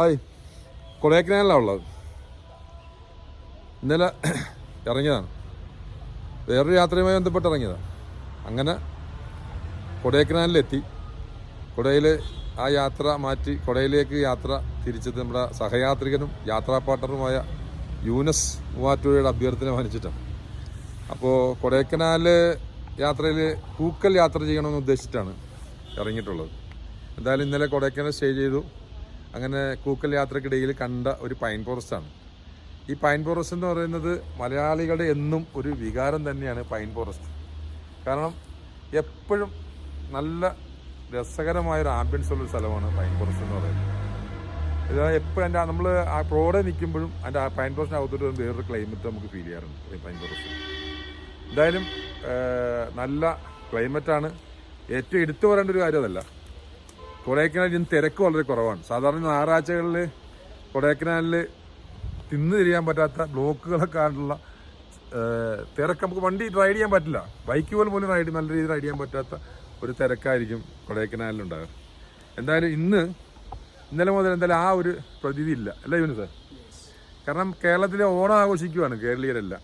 Hi. കൊടൈക്കനാലിലാണ് ഉള്ളത്. ഇന്നലെ ഇറങ്ങിയതാണ്. വേറൊരു യാത്രയുമായി ബന്ധപ്പെട്ട് ഇറങ്ങിയതാണ് അങ്ങനെ കൊടൈക്കനാലിലെത്തി. കൊടയിൽ ആ യാത്ര മാറ്റി കൊടയിലേക്ക് യാത്ര തിരിച്ചത് നമ്മുടെ സഹയാത്രികനും യാത്രാ പാർട്ണറുമായ യൂനസ് മൂവാറ്റുഴയുടെ അഭ്യർത്ഥന മാനിച്ചിട്ടാണ്. അപ്പോൾ കൊടൈക്കനാൽ യാത്രയിൽ പൂക്കൽ യാത്ര ചെയ്യണമെന്ന് ഉദ്ദേശിച്ചിട്ടാണ് ഇറങ്ങിയിട്ടുള്ളത്. എന്തായാലും ഇന്നലെ കൊടൈക്കനാൽ സ്റ്റേ ചെയ്തു. അങ്ങനെ കൂക്കൽ യാത്രക്കിടയിൽ കണ്ട ഒരു പൈൻ ഫോറസ്റ്റാണ് ഈ പൈൻ ഫോറസ്റ്റ് എന്ന് പറയുന്നത് മലയാളികളുടെ എന്നും ഒരു വികാരം തന്നെയാണ് പൈൻ ഫോറസ്റ്റ് കാരണം എപ്പോഴും നല്ല രസകരമായ ഒരു ആംബിയൻസ് ഉള്ള ഒരു സ്ഥലമാണ് പൈൻ ഫോറസ്റ്റ് എന്ന് പറയുന്നത്. ഇത് എപ്പോഴും എന്റെ നമ്മൾ ആ പ്രോഡേ നിൽക്കുമ്പോഴും അതിന്റെ ആ പൈൻ ഫോറസ്റ്റിനകത്തോട്ട് വരുമ്പോൾ വേറൊരു ക്ലൈമറ്റ് നമുക്ക് ഫീൽ ചെയ്യാറുണ്ട് പൈൻ ഫോറസ്റ്റ് എന്തായാലും നല്ല ക്ലൈമറ്റാണ് ഏറ്റവും എടുത്തു പറയേണ്ട ഒരു കാര്യം അതല്ല. കൊടൈക്കനാലിൽ ഇന്ന് തിരക്ക് വളരെ കുറവാണ്. സാധാരണ ഞായറാഴ്ചകളിൽ കൊടൈക്കനാലിൽ തിന്നു തിരിയാൻ പറ്റാത്ത ബ്ലോക്കുകളൊക്കെ ആയിട്ടുള്ള തിരക്ക് നമുക്ക് വണ്ടി റൈഡ് ചെയ്യാൻ പറ്റില്ല. ബൈക്ക് പോലും പോലും റൈഡ് നല്ല രീതിയിൽ റൈഡ് ചെയ്യാൻ പറ്റാത്ത ഒരു തിരക്കായിരിക്കും കൊടൈക്കനാലിലുണ്ടാകുക എന്തായാലും ഇന്ന് ഇന്നലെ മുതൽ എന്തായാലും ആ ഒരു പ്രതിവിധി ഇല്ല. അല്ല ഇവന് സാർ കാരണം കേരളത്തിലെ ഓണം ആഘോഷിക്കുവാണ് കേരളീയരെല്ലാം.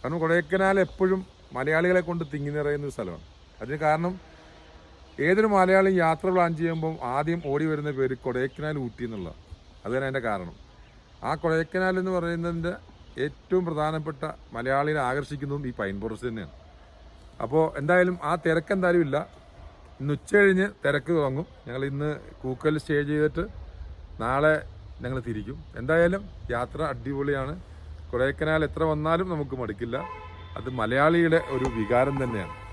കാരണം കൊടൈക്കനാൽ എപ്പോഴും മലയാളികളെ കൊണ്ട് തിങ്ങി നിറയുന്ന ഒരു സ്ഥലമാണ്. അതിന് കാരണം ഏതൊരു മലയാളി യാത്ര പ്ലാൻ ചെയ്യുമ്പോൾ ആദ്യം ഓടി വരുന്ന പേര് കൊടൈക്കനാൽ ഊട്ടി എന്നുള്ള. അതാണ് അതിന്റെ കാരണം. ആ കൊടൈക്കനാൽ എന്ന് പറയുന്നതിന്റെ ഏറ്റവും പ്രധാനപ്പെട്ട മലയാളികളെ ആകർഷിക്കുന്നതും ഈ പൈൻ ഫോറസ്റ്റ് തന്നെയാണ്. അപ്പോൾ എന്തായാലും ആ തിരക്ക് എന്തായാലും ഇല്ല. ഇന്ന് ഉച്ച കഴിഞ്ഞ് തിരക്ക് തുടങ്ങും. ഞങ്ങൾ ഇന്ന് കൂക്കൽ സ്റ്റേ ചെയ്തിട്ട് നാളെ ഞങ്ങൾ തിരിക്കും. എന്തായാലും യാത്ര അടിപൊളിയാണ്. കൊടൈക്കനാൽ എത്ര വന്നാലും നമുക്ക് മടുക്കില്ല. അത് മലയാളിയുടെ ഒരു വികാരം തന്നെയാണ്.